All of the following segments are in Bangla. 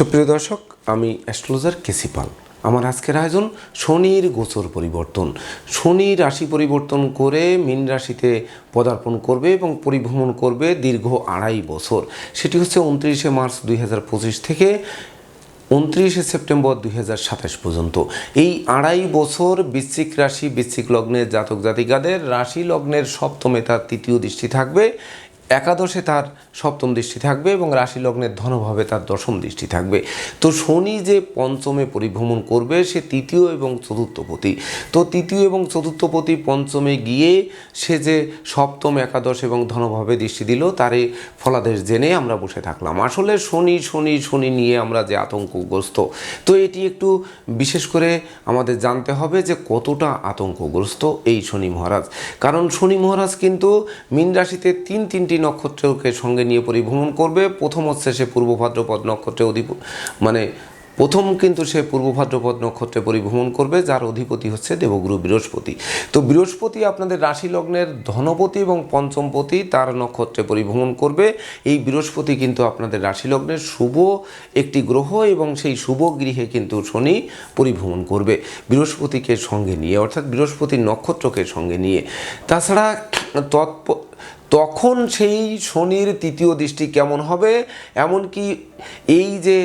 সুপ্রিয় দর্শক, আমি অ্যাস্ট্রোলজার কেসিপাল আমার আজকের আয়োজন শনির গোচর পরিবর্তন। শনি রাশি পরিবর্তন করে মীন রাশিতে পদার্পণ করবে এবং পরিভ্রমণ করবে দীর্ঘ আড়াই বছর। সেটি হচ্ছে উনত্রিশে মার্চ দুই হাজার পঁচিশ থেকে উনত্রিশে সেপ্টেম্বর দুই হাজার সাতাশ পর্যন্ত। এই আড়াই বছর বৃশ্চিক রাশি, বৃশ্চিক লগ্নের জাতক জাতিকাদের রাশি লগ্নের সপ্তমে তার তৃতীয় দৃষ্টি থাকবে। একাদশে তার সপ্তম দৃষ্টি থাকবে এবং রাশি লগ্নের ধনভাবে তার দশম দৃষ্টি থাকবে। তো শনি যে পঞ্চমে পরিভ্রমণ করবে, সে তৃতীয় এবং চতুর্থপতি তো তৃতীয় এবং চতুর্থপতি পঞ্চমে গিয়ে সে যে সপ্তম, একাদশ এবং ধনভাবে দৃষ্টি দিল, তারে ফলাদেশ জেনে আমরা বসে থাকলাম। আসলে শনি শনি শনি নিয়ে আমরা যে আতঙ্কগ্রস্ত, তো এটি একটু বিশেষ করে আমাদের জানতে হবে যে কতটা আতঙ্কগ্রস্ত এই শনি মহারাজ। কারণ শনি মহারাজ কিন্তু মীন রাশিতে তিন তিনটি নক্ষত্রকে সঙ্গে নিয়ে পরিভ্রমণ করবে। প্রথম হচ্ছে সে পূর্ব ভাদ্রপদ নক্ষত্রে অধিপ মানে প্রথম কিন্তু সে পূর্ব ভাদ্রপদ নক্ষত্রে পরিভ্রমণ করবে, যার অধিপতি হচ্ছে দেবগুরু বৃহস্পতি। তো বৃহস্পতি আপনাদের রাশি লগ্নের ধনপতি এবং পঞ্চমপতি, তার নক্ষত্রে পরিভ্রমণ করবে। এই বৃহস্পতি কিন্তু আপনাদের রাশি লগ্নের শুভ একটি গ্রহ এবং সেই শুভ গৃহে কিন্তু শনি পরিভ্রমণ করবে। বৃহস্পতিকে সঙ্গে নিয়ে, অর্থাৎ বৃহস্পতির নক্ষত্রকে সঙ্গে নিয়ে। তাছাড়া তৎপ তখন সেই শনির তৃতীয় দৃষ্টি কেমন হবে? এমনকি এই যে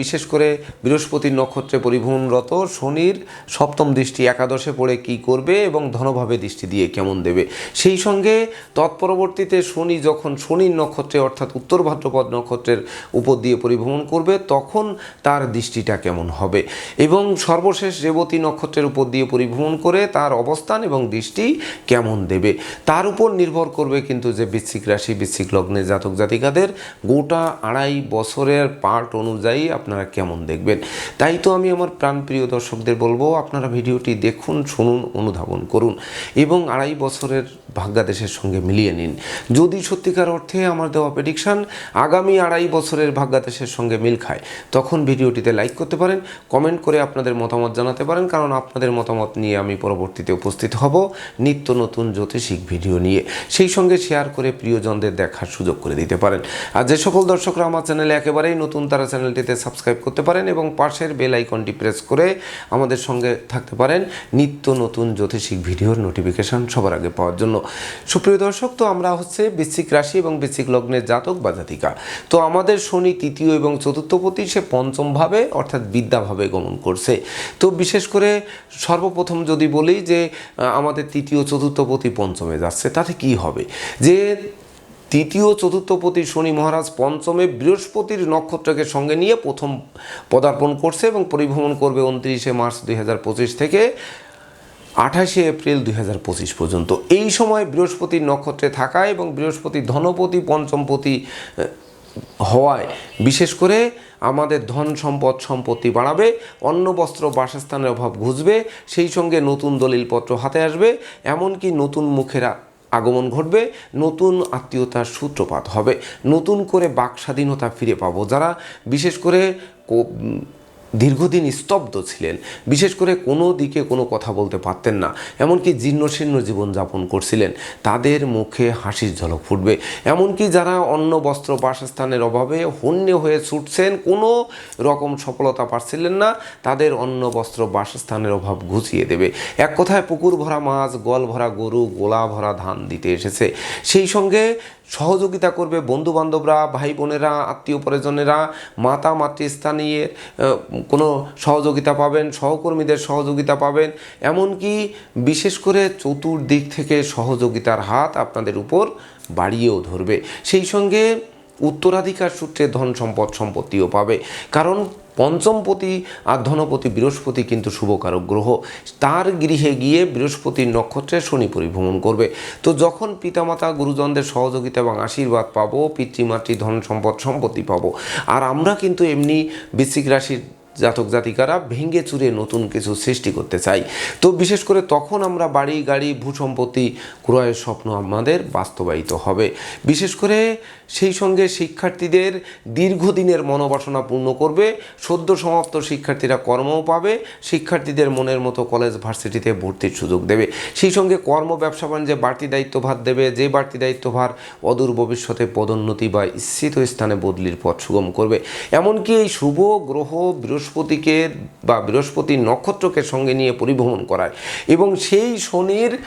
বিশেষ করে বৃহস্পতির নক্ষত্রে পরিভ্রমণরত শনির সপ্তম দৃষ্টি একাদশে পড়ে কি করবে এবং ধনভাবে দৃষ্টি দিয়ে কেমন দেবে? সেই সঙ্গে তৎপরবর্তীতে শনি যখন শনির নক্ষত্রে অর্থাৎ উত্তর ভাদ্রপদ নক্ষত্রের উপর দিয়ে পরিভ্রমণ করবে, তখন তার দৃষ্টিটা কেমন হবে? এবং সর্বশেষ রেবতী নক্ষত্রের উপর দিয়ে পরিভ্রমণ করে তার অবস্থান এবং দৃষ্টি কেমন দেবে? তার উপর নির্ভর করবে কিন্তু যে বৃশ্চিক রাশি, বৃশ্চিক লগ্নে জাতক জাতিকাদের গোটা আড়াই বছরের পার্ট অনুযায়ী আপনারা কেমন দেখবেন? তাই তো আমি আমার প্রাণপ্রিয় দর্শকদের বলব, আপনারা ভিডিওটি দেখুন, শুনুন, অনুধাবন করুন এবং আড়াই বছরের ভাগ্যাদেশের সঙ্গে মিলিয়ে নিন। যদি সত্যিকার অর্থে আমার দেওয়া প্রেডিকশান আগামী আড়াই বছরের ভাগ্যাদেশের সঙ্গে মিল খায়, তখন ভিডিওটিতে লাইক করতে পারেন কমেন্ট করে আপনাদের মতামত জানাতে পারেন, কারণ আপনাদের মতামত নিয়ে আমি পরবর্তীতে উপস্থিত হব নিত্য নতুন জ্যোতিষিক ভিডিও নিয়ে। সেই সঙ্গে শেয়ার করে প্রিয়জনদের দেখার সুযোগ করে দিতে পারেন। আর যে সকল দর্শকরা আমার চ্যানেলে একেবারেই নতুন তারা চ্যানেলটিতে সাবস্ক্রাইব করতে পারেন এবং পাশের বেল আইকনটি প্রেস করে আমাদের সঙ্গে থাকতে পারেন নিত্য নতুন জ্যোতিষিক ভিডিওর নোটিফিকেশন সবার আগে পাওয়ার জন্য। সুপ্রিয় দর্শক, তো আমরা হচ্ছে বৃশ্চিক রাশি এবং বৃশ্চিক লগ্নের জাতক বা জাতিকা। তো আমাদের শনি তৃতীয় এবং চতুর্থপতি সে পঞ্চমভাবে অর্থাৎ বিদ্যাভাবে গমন করছে। তো বিশেষ করে সর্বপ্রথম যদি বলি যে আমাদের তৃতীয় চতুর্থপতি পঞ্চমে যাচ্ছে, তাতে কি হবে? যে তৃতীয় চতুর্থপতি শনি মহারাজ পঞ্চমে বৃহস্পতির নক্ষত্রকে সঙ্গে নিয়ে প্রথম পদার্পণ করছে এবং পরিভ্রমণ করবে উনত্রিশে মার্চ দুই হাজার পঁচিশ থেকে আঠাশে এপ্রিল দুই হাজার পঁচিশ পর্যন্ত। এই সময় বৃহস্পতির নক্ষত্রে থাকা এবং বৃহস্পতি ধনপতি, পঞ্চমপতি হওয়ায় বিশেষ করে আমাদের ধন সম্পদ সম্পত্তি বাড়াবে, অন্ন, বস্ত্র, বাসস্থানের অভাব ঘুচবে, সেই সঙ্গে নতুন দলিলপত্র হাতে আসবে, এমনকি নতুন মুখেরা আগমন ঘটবে, নতুন আত্মীয়তার সূত্রপাত হবে। নতুন করে বাক স্বাধীনতা ফিরে পাবো যারা, বিশেষ করে দীর্ঘদিন স্তব্ধ ছিলেন। বিশেষ করে কোনো দিকে কোনো কথা বলতে পারতেন না। এমনকি জীর্ণশীর্ণ জীবনযাপন করছিলেন। তাদের মুখে হাসির ঝলক ফুটবে। এমনকি যারা অন্য বস্ত্র, বাসস্থানের অভাবে হন্যে হয়ে ছুটছেন, কোনো রকম সফলতা পাচ্ছিলেন না। তাদের অন্য বস্ত্র, বাসস্থানের অভাব ঘুচিয়ে দেবে। এক কথায় পুকুর ভরা মাছ, গল ভরা গরু, গোলা ভরা ধান দিতে এসেছে। সেই সঙ্গে সহযোগিতা করবে বন্ধু বান্ধবরা ভাই বোনেরা আত্মীয় পরিজনেরা মাতা মাতৃস্থানীয় কোনো সহযোগিতা পাবেন, সহকর্মীদের সহযোগিতা পাবেন। এমনকি বিশেষ করে চতুর্দিক থেকে সহযোগিতার হাত আপনাদের উপর বাড়িয়েও ধরবে। সেই সঙ্গে উত্তরাধিকার সূত্রে ধন সম্পদ সম্পত্তিও পাবে। কারণ পঞ্চমপতি আর ধনপতি বৃহস্পতি কিন্তু শুভকারক গ্রহ। তার গৃহে গিয়ে বৃহস্পতির নক্ষত্রে শনি পরিভ্রমণ করবে। তো যখন পিতামাতা গুরুজনদের সহযোগিতা এবং আশীর্বাদ পাবো, পিতৃমাতৃ ধন সম্পদ সম্পত্তি পাবো, আর আমরা কিন্তু এমনি বৃশ্চিক রাশির জাতক জাতিকারা ভেঙে চুরে নতুন কিছু সৃষ্টি করতে চাই। তো বিশেষ করে তখন আমরা বাড়ি, গাড়ি, ভূসম্পত্তি ক্রয়ের স্বপ্ন আমাদের বাস্তবায়িত হবে। বিশেষ করে সেই সঙ্গে শিক্ষার্থীদের দীর্ঘদিনের মনোবাসনা পূর্ণ করবে। সদ্য সমাপ্ত শিক্ষার্থীরা কর্মও পাবে। শিক্ষার্থীদের মনের মতো কলেজ ভার্সিটিতে ভর্তির সুযোগ দেবে। সেই সঙ্গে কর্ম, ব্যবসা বাণিজ্যে বাড়তি দায়িত্বভার দেবে। যে বাড়তি দায়িত্বভার অদূর ভবিষ্যতে পদোন্নতি বা ইচ্ছিত স্থানে বদলির পথ সুগম করবে। এমনকি এই শুভ গ্রহ বৃহস্পতিকে বা বৃহস্পতির নক্ষত্রকে সঙ্গে নিয়ে পরিভ্রমণ করায়। এবং সেই শনির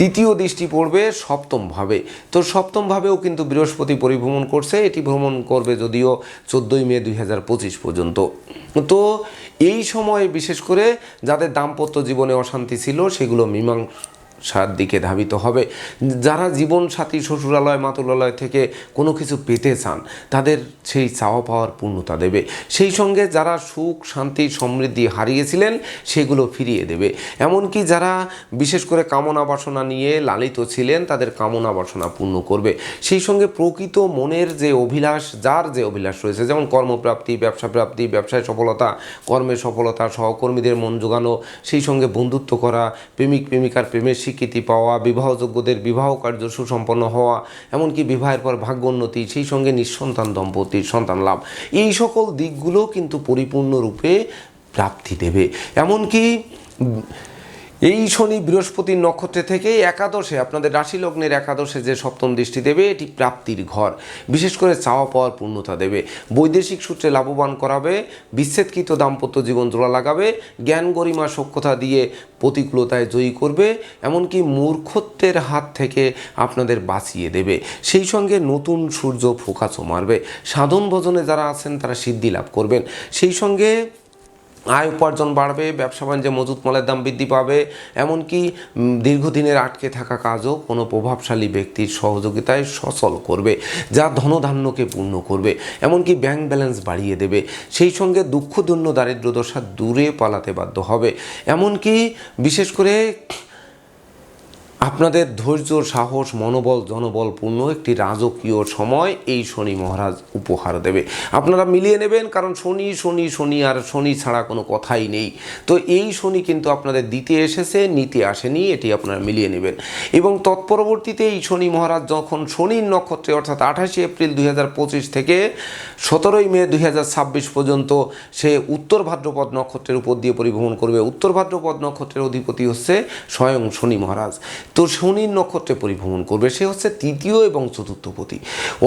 তৃতীয় দৃষ্টি পড়বে সপ্তমভাবে। তো সপ্তমভাবেও কিন্তু বৃহস্পতি পরিভ্রমণ করছে, এটি ভ্রমণ করবে যদিও চোদ্দোই মে দুই হাজার পঁচিশ পর্যন্ত। তো এই সময় বিশেষ করে যাদের দাম্পত্য জীবনে অশান্তি ছিল, সেগুলো মীমাংসার দিকে ধাবিত হবে। যারা জীবন সাথী শ্বশুরালয়, মাতুলালয় থেকে কোনো কিছু পেতে চান, তাদের সেই চাওয়া পাওয়ার পূর্ণতা দেবে। সেই সঙ্গে যারা সুখ, শান্তি, সমৃদ্ধি হারিয়েছিলেন, সেগুলো ফিরিয়ে দেবে। এমনকি যারা বিশেষ করে কামনা বাসনা নিয়ে লালিত ছিলেন, তাদের কামনা বাসনা পূর্ণ করবে। সেই সঙ্গে প্রকৃত মনের যে অভিলাষ, যার যে অভিলাষ রয়েছে, যেমন কর্মপ্রাপ্তি ব্যবসা প্রাপ্তি ব্যবসায় সফলতা, কর্মে সফলতা, সহকর্মীদের মন জোগানো, সেই সঙ্গে বন্ধুত্ব করা, প্রেমিক, প্রেমিকার প্রেমের স্বীকৃতি পাওয়া, বিবাহযোগ্যদের বিবাহ কার্য সুসম্পন্ন হওয়া, এমনকি বিবাহের পর ভাগ্যোন্নতি সেই সঙ্গে নিঃসন্তান দম্পতির সন্তান লাভ। এই সকল দিকগুলো কিন্তু পরিপূর্ণরূপে প্রাপ্তি দেবে। এমনকি এই শনি বৃহস্পতির নক্ষত্রে থেকে একাদশে, আপনাদের রাশি লগ্নের একাদশে যে সপ্তম দৃষ্টি দেবে, এটি প্রাপ্তির ঘর। বিশেষ করে চাওয়া পাওয়ার পূর্ণতা দেবে। বৈদেশিক সূত্রে লাভবান করাবে, বিচ্ছেদকৃত দাম্পত্য জীবন জোড়া লাগাবে, জ্ঞান গরিমা সক্ষতা দিয়ে প্রতিকূলতায় জয়ী করবে, এমনকি মূর্খত্বের হাত থেকে আপনাদের বাঁচিয়ে দেবে। সেই সঙ্গে নতুন সূর্য ফোকাসও মারবে। সাধন ভজনে যারা আছেন, তারা সিদ্ধি লাভ করবেন। সেই সঙ্গে আয় উপার্জন বাড়বে, ব্যবসা বাণিজ্যে মজুত মালের দাম বৃদ্ধি পাবে, এমনকি দীর্ঘদিনের আটকে থাকা কাজও কোনো প্রভাবশালী ব্যক্তির সহযোগিতায় সচল করবে, যা ধনধান্যকে পূর্ণ করবে, এমনকি ব্যাংক ব্যালেন্স বাড়িয়ে দেবে। সেই সঙ্গে দুঃখদন্য দারিদ্র দশা দূরে পালাতে বাধ্য হবে। এমনকি, বিশেষ করে আপনাদের ধৈর্য, সাহস, মনোবল, জনবলপূর্ণ একটি রাজকীয় সময় এই শনি মহারাজ উপহার দেবে। আপনারা মিলিয়ে নেবেন, কারণ শনি শনি শনি আর শনি ছাড়া কোনো কথাই নেই। তো এই শনি কিন্তু আপনাদের দিতে এসেছে, নিতে আসেনি, এটি আপনারা মিলিয়ে নেবেন। এবং তৎপরবর্তীতে এই শনি মহারাজ যখন শনির নক্ষত্রে, অর্থাৎ আঠাশে এপ্রিল দুই হাজার পঁচিশ থেকে সতেরোই মে দুই হাজার ছাব্বিশ পর্যন্ত সে উত্তর ভাদ্রপদ নক্ষত্রের উপর দিয়ে পরিভ্রমণ করবে। উত্তর ভাদ্রপদ নক্ষত্রের অধিপতি হচ্ছে স্বয়ং শনি মহারাজ। তো শনির নক্ষত্রে পরিভ্রমণ করবে। সে হচ্ছে তৃতীয় এবং চতুর্থপতি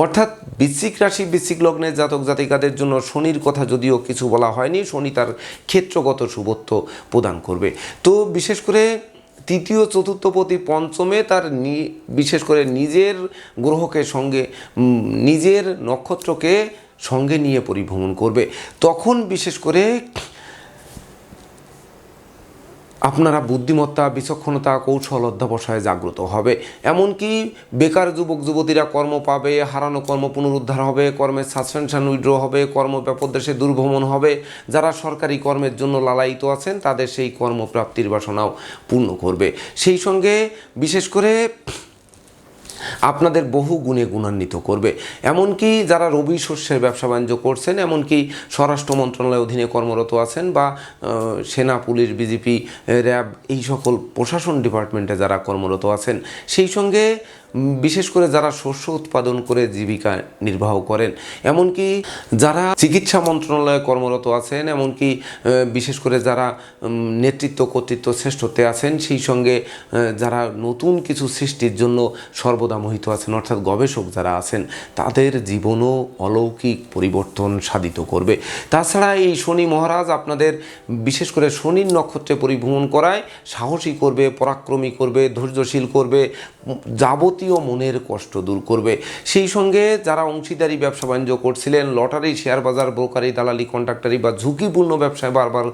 অর্থাৎ বৃশ্চিক রাশি, বৃশ্চিক লগ্নের জাতক জাতিকাদের জন্য শনির কথা যদিও কিছু বলা হয়নি, শনি তার ক্ষেত্রগত শুভত্ব প্রদান করবে। তো বিশেষ করে তৃতীয় চতুর্থপতি পঞ্চমে তার বিশেষ করে নিজের গ্রহকে সঙ্গে নিজের নক্ষত্রকে সঙ্গে নিয়ে পরিভ্রমণ করবে। তখন বিশেষ করে আপনারা বুদ্ধিমত্তা, বিচক্ষণতা, কৌশল অধ্যাবসায় জাগ্রত হবে। এমনকি বেকার যুবক, যুবতীরা কর্ম পাবে, হারানো কর্ম পুনরুদ্ধার হবে, কর্মের সাসপেনশন উইড্র হবে, কর্ম ব্যাপদেশে দুর্ভ্রমণ হবে। যারা সরকারি কর্মের জন্য লালায়িত আছেন, তাদের সেই কর্মপ্রাপ্তির বাসনাও পূর্ণ করবে। সেই সঙ্গে বিশেষ করে আপনাদের বহু গুণে গুণান্বিত করবে। এমনকি যারা রবি শস্যের ব্যবসা বাণিজ্য করছেন, এমনকি স্বরাষ্ট্র মন্ত্রণালয়ের অধীনে কর্মরত আছেন বা সেনা, পুলিশ, বিজেপি, র্যাব, এই সকল প্রশাসন ডিপার্টমেন্টে যারা কর্মরত আছেন, সেই সঙ্গে বিশেষ করে যারা শস্য উৎপাদন করে জীবিকা নির্বাহ করেন, এমনকি যারা চিকিৎসা মন্ত্রণালয়ে কর্মরত আছেন, এমনকি বিশেষ করে যারা নেতৃত্ব কর্তৃত্ব শ্রেষ্ঠত্বে আছেন, সেই সঙ্গে যারা নতুন কিছু সৃষ্টির জন্য সর্বদা মোহিত আছেন, অর্থাৎ গবেষক যারা আছেন, তাদের জীবনও অলৌকিক পরিবর্তন সাধিত করবে। তাছাড়া এই শনি মহারাজ আপনাদের বিশেষ করে শনির নক্ষত্রে পরিভ্রমণ করায় সাহসী করবে, পরাক্রমী করবে, ধৈর্যশীল করবে যাবতীয় মনের কষ্ট দূর করবে। সেই সঙ্গে যারা অংশীদারি ব্যবসা বাণিজ্য করছিলেন, লটারি, শেয়ার বাজার, ব্রোকারি, দালালি কন্ট্রাক্টারি বা ঝুঁকিপূর্ণ ব্যবসায় বারবার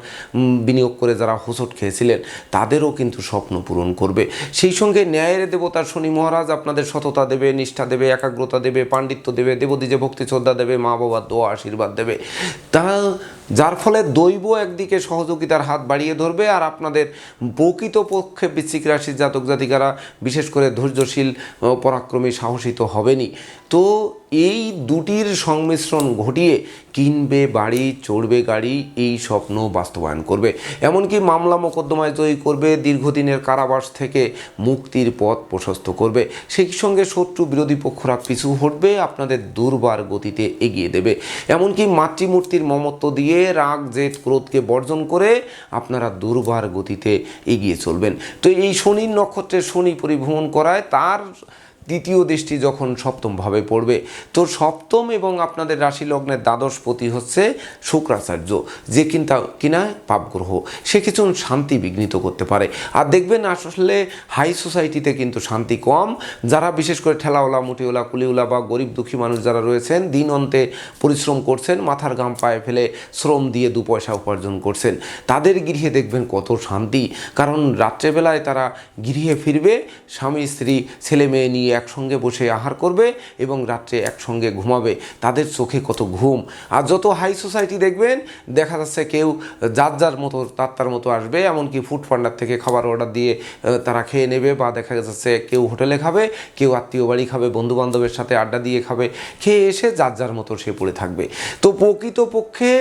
বিনিয়োগ করে যারা হোঁচট খেয়েছিলেন, তাদেরও কিন্তু স্বপ্ন পূরণ করবে। সেই সঙ্গে ন্যায়ের দেবতার শনি মহারাজ আপনাদের সততা দেবে, নিষ্ঠা দেবে, একাগ্রতা দেবে, পাণ্ডিত্য দেবে, দেবদীজে ভক্তি শ্রদ্ধা দেবে, মা বাবার দোয়া, আশীর্বাদ দেবে। তা, যার ফলে দৈব একদিকে সহযোগিতার হাত বাড়িয়ে ধরবে আর আপনাদের প্রকৃতপক্ষে বৃশ্চিক রাশির জাতক জাতিকারা, বিশেষ করে ধৈর্যশীল পরাক্রমী সাহসী তো হবেনই। তো এই দুটির সংমিশ্রণ ঘটিয়ে কিনবে বাড়ি, চড়বে গাড়ি, এই স্বপ্ন বাস্তবায়ন করবে। এমনকি মামলা মোকদ্দমায় জয়ী করবে, দীর্ঘদিনের কারাবাস থেকে মুক্তির পথ প্রশস্ত করবে। সেই সঙ্গে শত্রু বিরোধী পক্ষরা পিছু হটবে, আপনাদের দুর্বার গতিতে এগিয়ে দেবে। এমনকি মাতৃমূর্তির মমত্ব দিয়ে রাগ, জেদ, ক্রোধকে বর্জন করে আপনারা দুর্বার গতিতে এগিয়ে চলবেন। তো এই শনির নক্ষত্রে শনি পরিভ্রমণ করায় তার দ্বিতীয় দৃষ্টি যখন সপ্তমভাবে পড়বে, তো সপ্তম এবং আপনাদের রাশি লগ্নের দ্বাদশপতি হচ্ছে শুক্রাচার্য, যে কিনা কিনা পাপগ্রহ, সে কিছু শান্তি বিঘ্নিত করতে পারে। আর দেখবেন আসলে হাই সোসাইটিতে কিন্তু শান্তি কম, যারা বিশেষ করে ঠেলাওলা মুটিওয়ালা কুলিওয়ালা বা গরিব দুঃখী মানুষ যারা রয়েছেন, দিন অন্তে পরিশ্রম করছেন, মাথার গাম পায়ে ফেলে শ্রম দিয়ে দু পয়সা উপার্জন করছেন, তাদের গৃহে দেখবেন কত শান্তি। কারণ রাত্রেবেলায় তারা গৃহে ফিরবে, স্বামী, স্ত্রী ছেলে মেয়ে নিয়ে একসঙ্গে বসে আহার করবে এবং রাত্রে একসঙ্গে ঘুমাবে। তাদের চোখে কত ঘুম। আর যত হাই সোসাইটি দেখবেন, দেখা যাচ্ছে কেউ যার যার মতো, তার তার মতো আসবে। এমনকি ফুড পান্ডার থেকে খাবার অর্ডার দিয়ে তারা খেয়ে নেবে বা দেখা যাচ্ছে কেউ হোটেলে খাবে, কেউ আত্মীয় বাড়ি খাবে বন্ধু বান্ধবের সাথে আড্ডা দিয়ে খাবে। খেয়ে এসে যার যার মতো সে পড়ে থাকবে। তো প্রকৃতপক্ষে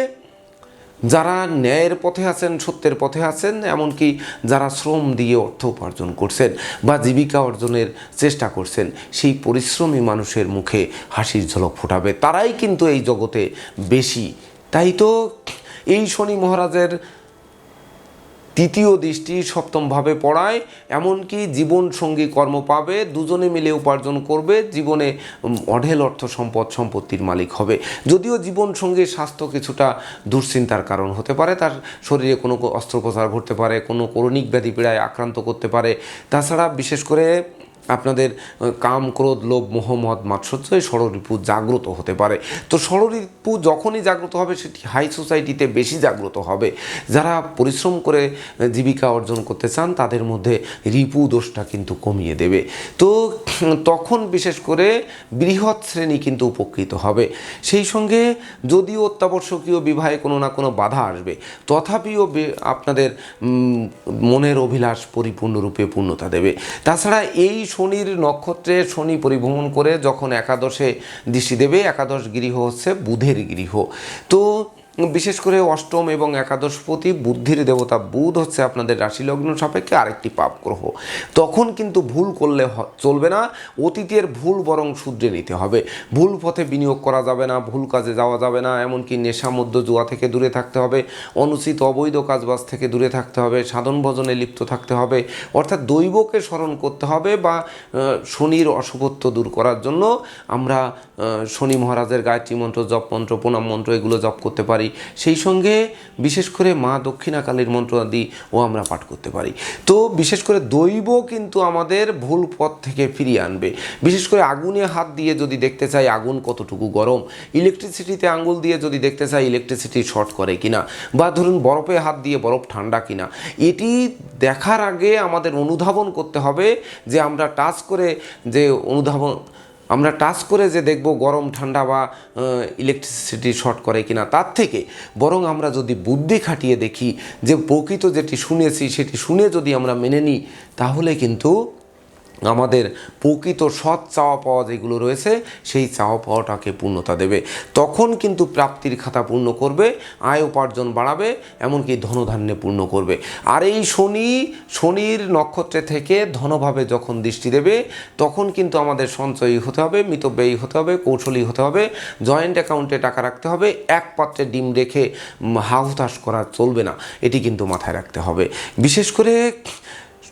যারা ন্যায়ের পথে আছেন, সত্যের পথে আছেন, এমনকি যারা শ্রম দিয়ে অর্থ উপার্জন করছেন বা জীবিকা অর্জনের চেষ্টা করছেন, সেই পরিশ্রমী মানুষের মুখে হাসির ঝলক ফোটাবে। তারাই কিন্তু এই জগতে বেশি। তাই তো এই শনি মহারাজের তৃতীয় দৃষ্টি সপ্তমভাবে পড়ায়, এমনকি জীবন সঙ্গী কর্ম পাবে, দুজনে মিলে উপার্জন করবে, জীবনে অঢেল অর্থ সম্পদ সম্পত্তির মালিক হবে। যদিও জীবন সঙ্গীর স্বাস্থ্য কিছুটা দুশ্চিন্তার কারণ হতে পারে, তার শরীরে কোনো অস্ত্রোপচার ঘটতে পারে, কোনো করণিক ব্যাধি পীড়ায় আক্রান্ত করতে পারে। তাছাড়া বিশেষ করে আপনাদের কাম, ক্রোধ, লোভ, মোহ মদ মাৎসর্য এই ষড়রিপু জাগ্রত হতে পারে। তো ষড়রিপু যখনই জাগ্রত হবে, সেটি হাই সোসাইটিতে বেশি জাগ্রত হবে। যারা পরিশ্রম করে জীবিকা অর্জন করতে চান, তাদের মধ্যে রিপু দোষটা কিন্তু কমিয়ে দেবে। তো তখন বিশেষ করে বৃহৎ শ্রেণি কিন্তু উপকৃত হবে। সেই সঙ্গে যদিও অত্যাবশ্যকীয় বিবাহে কোনো না কোনো বাধা আসবে, তথাপিও আপনাদের মনের অভিলাষ পরিপূর্ণরূপে পূর্ণতা দেবে। তাছাড়া এই শনির নক্ষত্রে শনি পরিভ্রমণ করে যখন একাদশে দৃষ্টি দেবে, একাদশ গৃহ হচ্ছে বুধের গৃহ। তো বিশেষ করে অষ্টম এবং একাদশপতি বুদ্ধির দেবতা বুধ হচ্ছে আপনাদের রাশি লগ্ন সাপেক্ষে আরেকটি পাপ গ্রহ তখন কিন্তু ভুল করলে চলবে না, অতীতের ভুল বরং শুধরে নিতে হবে। ভুল পথে বিনিয়োগ করা যাবে না, ভুল কাজে যাওয়া যাবে না, এমনকি নেশা, মধ্য জুয়া থেকে দূরে থাকতে হবে, অনুচিত অবৈধ কাজবাজ থেকে দূরে থাকতে হবে, সাধন ভজনে লিপ্ত থাকতে হবে, অর্থাৎ দৈবকে স্মরণ করতে হবে বা শনির অশুভত্ব দূর করার জন্য আমরা শনি মহারাজের গায়ত্রী মন্ত্র, জপ মন্ত্র, প্রণাম মন্ত্র এগুলো জপ করতে পারি। সেই সঙ্গে বিশেষ করে মা দক্ষিণা কালীর মন্ত্র আদি ও আমরা পাঠ করতে পারি। তো বিশেষ করে দৈব কিন্তু আমাদের ভুল পথ থেকে ফিরিয়ে আনবে। বিশেষ করে আগুনে হাত দিয়ে যদি দেখতে চাই আগুন কতটুকু গরম, ইলেকট্রিসিটিতে আঙুল দিয়ে যদি দেখতে চাই ইলেকট্রিসিটি শর্ট করে কিনা, বা ধরুন বরফে হাত দিয়ে বরফ ঠান্ডা কিনা, এটি দেখার আগে আমাদের অনুধাবন করতে হবে যে আমরা টাচ করে যে অনুধাবন আমরা টাচ করে যে দেখব গরম, ঠান্ডা বা ইলেকট্রিসিটি শর্ট করে কিনা, তার থেকে বরং আমরা যদি বুদ্ধি খাটিয়ে দেখি যে প্রকৃত যেটি শুনেছি, সেটি শুনে যদি আমরা মেনে নিই, তাহলে কিন্তু আমাদের প্রকৃত সৎ চাওয়া পাওয়া যেগুলো রয়েছে সেই চাওয়া পাওয়াটাকে পূর্ণতা দেবে। তখন কিন্তু প্রাপ্তির খাতা পূর্ণ করবে আয় উপার্জন বাড়াবে এমনকি ধনধান্যে পূর্ণ করবে। আর এই শনি শনির নক্ষত্রে থেকে ধনভাবে যখন দৃষ্টি দেবে তখন কিন্তু আমাদের সঞ্চয়ী হতে হবে মিতব্যয়ী হতে হবে কৌশলী হতে হবে জয়েন্ট অ্যাকাউন্টে টাকা রাখতে হবে এক পাত্রে ডিম রেখে উম, হাহুতাশ করা চলবে না এটি কিন্তু মাথায় রাখতে হবে। বিশেষ করে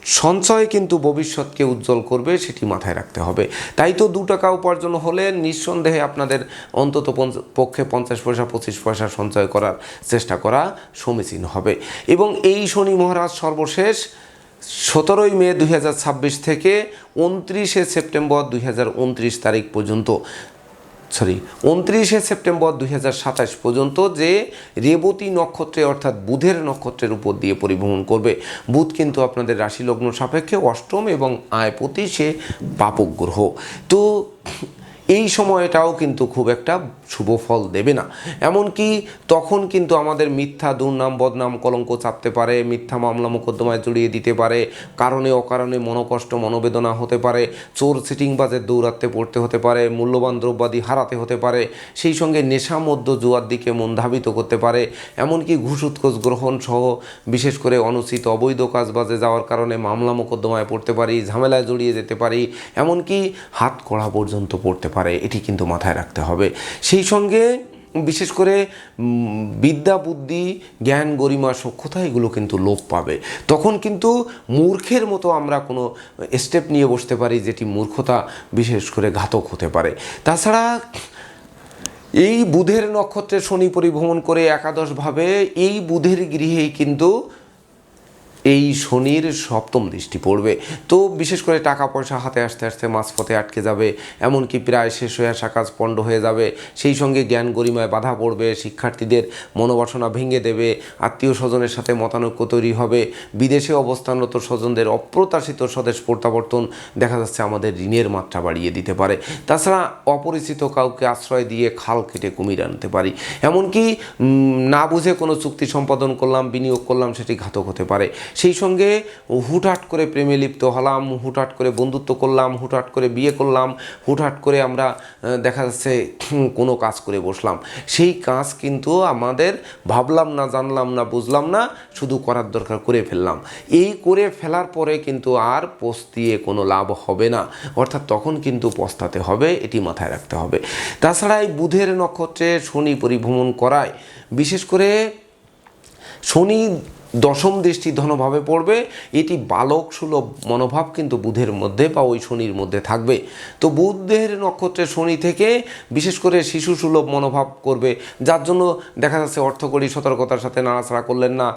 সঞ্চয় কিন্তু ভবিষ্যৎকে উজ্জ্বল করবে, সেটি মাথায় রাখতে হবে। তাই তো দু টাকা উপার্জন হলে নিঃসন্দেহে আপনাদের অন্তত পক্ষে পঞ্চাশ পয়সা, পঁচিশ পয়সা সঞ্চয় করার চেষ্টা করা সমীচীন হবে। এবং এই শনি মহারাজ সর্বশেষ সতেরোই মে দুই হাজার ছাব্বিশ থেকে উনত্রিশে সেপ্টেম্বর দুই হাজার উনত্রিশ তারিখ পর্যন্ত সরি, উনত্রিশে সেপ্টেম্বর দুই হাজার সাতাশ পর্যন্ত যে রেবতী নক্ষত্রে অর্থাৎ বুধের নক্ষত্রের উপর দিয়ে পরিভ্রমণ করবে। বুধ কিন্তু আপনাদের রাশি লগ্ন সাপেক্ষে অষ্টম এবং আয়পতি সে পাপক গ্রহ তো এই সময়টাও কিন্তু খুব একটা শুভ ফল দেবে না। এমনকি তখন কিন্তু আমাদের মিথ্যা দুর্নাম, বদনাম, কলঙ্ক চাপতে পারে, মিথ্যা মামলা মোকদ্দমায় জড়িয়ে দিতে পারে, কারণে অকারণে মনোকষ্ট, মনোবেদনা হতে পারে, চোর সিটিং সিটিংবাজের দৌরাত্মে পড়তে হতে পারে, মূল্যবান দ্রব্যাদি হারাতে হতে পারে, সেই সঙ্গে নেশা মধ্য জুয়ার দিকে মন ধাবিত করতে পারে, এমনকি ঘুষ উৎকোষ গ্রহণ সহ বিশেষ করে অনুচিত অবৈধ কাজবাজে যাওয়ার কারণে মামলা মোকদ্দমায় পড়তে পারি, ঝামেলায় জড়িয়ে যেতে পারি, এমনকি হাত কড়া পর্যন্ত পড়তে পারে। এটি কিন্তু মাথায় রাখতে হবে। সেই সঙ্গে বিশেষ করে বিদ্যা, বুদ্ধি, জ্ঞান, গরিমা সক্ষতা এগুলো কিন্তু লোপ পাবে। তখন কিন্তু মূর্খের মতো আমরা কোনো স্টেপ নিয়ে বসতে পারি যেটি মূর্খতা বিশেষ করে ঘাতক হতে পারে। তাছাড়া এই বুধের নক্ষত্রে শনি পরিভ্রমণ করে একাদশভাবে এই বুধের গৃহেই কিন্তু এই শনির সপ্তম দৃষ্টি পড়বে। তো বিশেষ করে টাকা পয়সা হাতে আসতে আসতে মাঝপথে আটকে যাবে, এমনকি প্রায় শেষ হয়ে আসা কাজ পণ্ড হয়ে যাবে। সেই সঙ্গে জ্ঞান গরিমায় বাধা পড়বে, শিক্ষার্থীদের মনোবাসনা ভেঙে দেবে আত্মীয় স্বজনের সাথে মতানৈক্য তৈরি হবে, বিদেশে অবস্থানরত স্বজনদের অপ্রত্যাশিত স্বদেশ প্রত্যাবর্তন দেখা যাচ্ছে আমাদের ঋণের মাত্রা বাড়িয়ে দিতে পারে। তাছাড়া অপরিচিত কাউকে আশ্রয় দিয়ে খাল কেটে কুমির আনতে পারি। এমনকি না বুঝে কোনো চুক্তি সম্পাদন করলাম, বিনিয়োগ করলাম, সেটি ঘাতক হতে পারে। সেই সঙ্গে হুটহাট করে প্রেমে লিপ্ত হলাম, হুটহাট করে বন্ধুত্ব করলাম, হুটহাট করে বিয়ে করলাম, হুটহাট করে আমরা দেখা যাচ্ছে কোনো কাজ করে বসলাম। সেই কাজ কিন্তু আমাদের ভাবলাম না, জানলাম না, বুঝলাম না, শুধু করার দরকার করে ফেললাম। এই করে ফেলার পরে কিন্তু আর পস্তিয়ে কোনো লাভ হবে না। অর্থাৎ তখন কিন্তু পস্তাতে হবে, এটি মাথায় রাখতে হবে। তাছাড়া এই বুধের নক্ষত্রে শনি পরিভ্রমণ করায়, বিশেষ করে শনি দশম দৃষ্টি ধনভাবে পড়বে। এটি বালক সুলভ মনোভাব কিন্তু বুধের মধ্যে বা ওই শনির মধ্যে থাকবে। তো বুধের নক্ষত্রে শনি থেকে বিশেষ করে শিশু সুলভ মনোভাব করবে। যার জন্য দেখা যাচ্ছে অর্থকরী সতর্কতার সাথে নাড়াচাড়া করলেন না।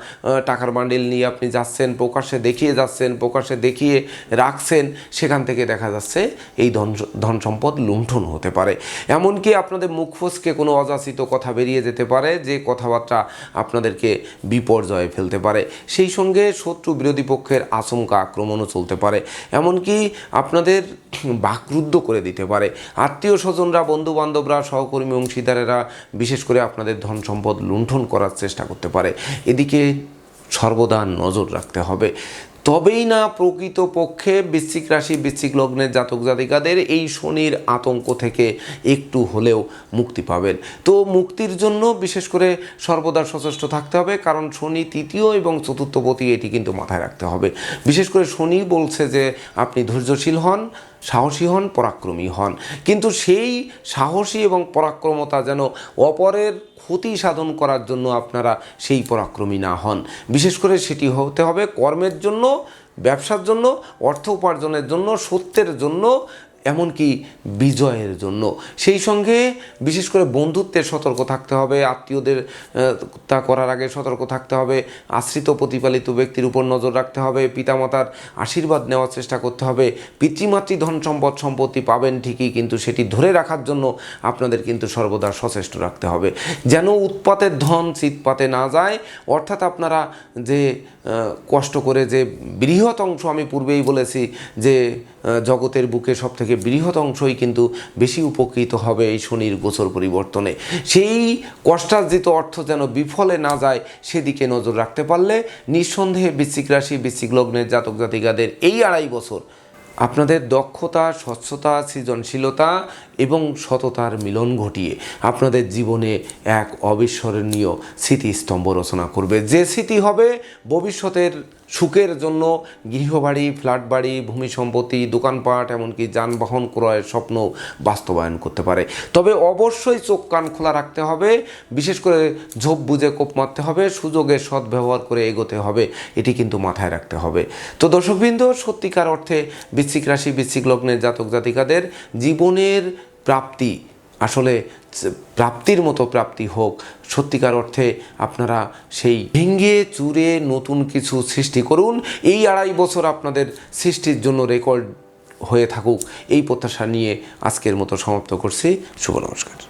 টাকার বান্ডিল নিয়ে আপনি যাচ্ছেন, প্রকাশ্যে দেখিয়ে যাচ্ছেন, প্রকাশ্যে দেখিয়ে রাখছেন, সেখান থেকে দেখা যাচ্ছে এই ধন ধন সম্পদ লুণ্ঠন হতে পারে। এমনকি আপনাদের মুখ ফসকে কোনো অযাচিত কথা বেরিয়ে যেতে পারে, যে কথাবার্তা আপনাদেরকে বিপর্যয়ে ফেলতে পারে। সেই সঙ্গে শত্রু বিরোধী পক্ষের আশঙ্কা আক্রমণও চলতে পারে। এমনকি আপনাদের বাকরুদ্ধ করে দিতে পারে। আত্মীয় স্বজনরা বন্ধু বান্ধবরা সহকর্মী, অংশীদারেরা বিশেষ করে আপনাদের ধন সম্পদ লুণ্ঠন করার চেষ্টা করতে পারে। এদিকে সর্বদা নজর রাখতে হবে। তবেই না প্রকৃত পক্ষে বৃশ্চিক রাশি, বৃশ্চিক লগ্নের জাতক জাতিকাদের এই শনির আতঙ্ক থেকে একটু হলেও মুক্তি পাবেন। তো মুক্তির জন্য বিশেষ করে সর্বদা সচেষ্ট থাকতে হবে, কারণ শনি তৃতীয় এবং চতুর্থপতি এটি কিন্তু মাথায় রাখতে হবে। বিশেষ করে শনি বলছে যে আপনি ধৈর্যশীল হন, সাহসী হন, পরাক্রমী হন। কিন্তু সেই সাহসী এবং পরাক্রমতা যেন অপরের ক্ষতি সাধন করার জন্য আপনারা সেই পরাক্রমী না হন। বিশেষ করে সেটি হতে হবে কর্মের জন্য, ব্যবসার জন্য, অর্থ উপার্জনের জন্য, সত্যের জন্য এমনকি বিজয়ের জন্য। সেই সঙ্গে বিশেষ করে বন্ধুত্বের সতর্ক থাকতে হবে, আত্মীয়দের তা করার আগে সতর্ক থাকতে হবে, আশ্রিত প্রতিপালিত ব্যক্তির উপর নজর রাখতে হবে, পিতামাতার আশীর্বাদ নেওয়ার চেষ্টা করতে হবে। পিতৃমাতৃ ধন সম্পদ সম্পত্তি পাবেন ঠিকই, কিন্তু সেটি ধরে রাখার জন্য আপনাদের কিন্তু সর্বদা সচেষ্ট রাখতে হবে। যেন উৎপাতের ধন চিৎপাতে না যায়, অর্থাৎ আপনারা যে কষ্ট করে যে বৃহৎ অংশ আমি পূর্বেই বলেছি যে জগতের বুকে সব থেকে বৃহৎ অংশই কিন্তু বেশি উপকৃত হবে এই শনির গোচর পরিবর্তনে। সেই কষ্টার্জিত অর্থ যেন বিফলে না যায়, সেদিকে নজর রাখতে পারলে নিঃসন্দেহে বৃশ্চিক রাশি, বৃশ্চিক লগ্নের জাতক জাতিকাদের এই আড়াই বছর আপনাদের দক্ষতা, স্বচ্ছতা, সৃজনশীলতা এবং সততার মিলন ঘটিয়ে আপনাদের জীবনে এক অবিস্মরণীয় স্মৃতিস্তম্ভ রচনা করবে। যে স্মৃতি হবে ভবিষ্যতের সুখের জন্য, গৃহবাড়ি ফ্ল্যাট বাড়ি ভূমি সম্পত্তি, দোকানপাট, এমনকি যানবাহন ক্রয়ের স্বপ্ন বাস্তবায়ন করতে পারে। তবে অবশ্যই চোখ কান খোলা রাখতে হবে, বিশেষ করে ঝোপ বুঝে কোপ মারতে হবে সুযোগের সদ্ব্যবহার করে এগোতে হবে, এটি কিন্তু মাথায় রাখতে হবে। তো দর্শকবৃন্দ, সত্যিকার অর্থে বৃশ্চিক রাশি, বৃশ্চিক লগ্নের জাতক জাতিকাদের জীবনের প্রাপ্তি, আসলে প্রাপ্তির মতো প্রাপ্তি হোক, সত্যিকার অর্থে আপনারা সেই ভেঙ্গে চুরে নতুন কিছু সৃষ্টি করুন। এই আড়াই বছর আপনাদের সৃষ্টির জন্য রেকর্ড হয়ে থাকুক। এই প্রত্যাশা নিয়ে আজকের মতো সমাপ্ত করছি। শুভ নমস্কার।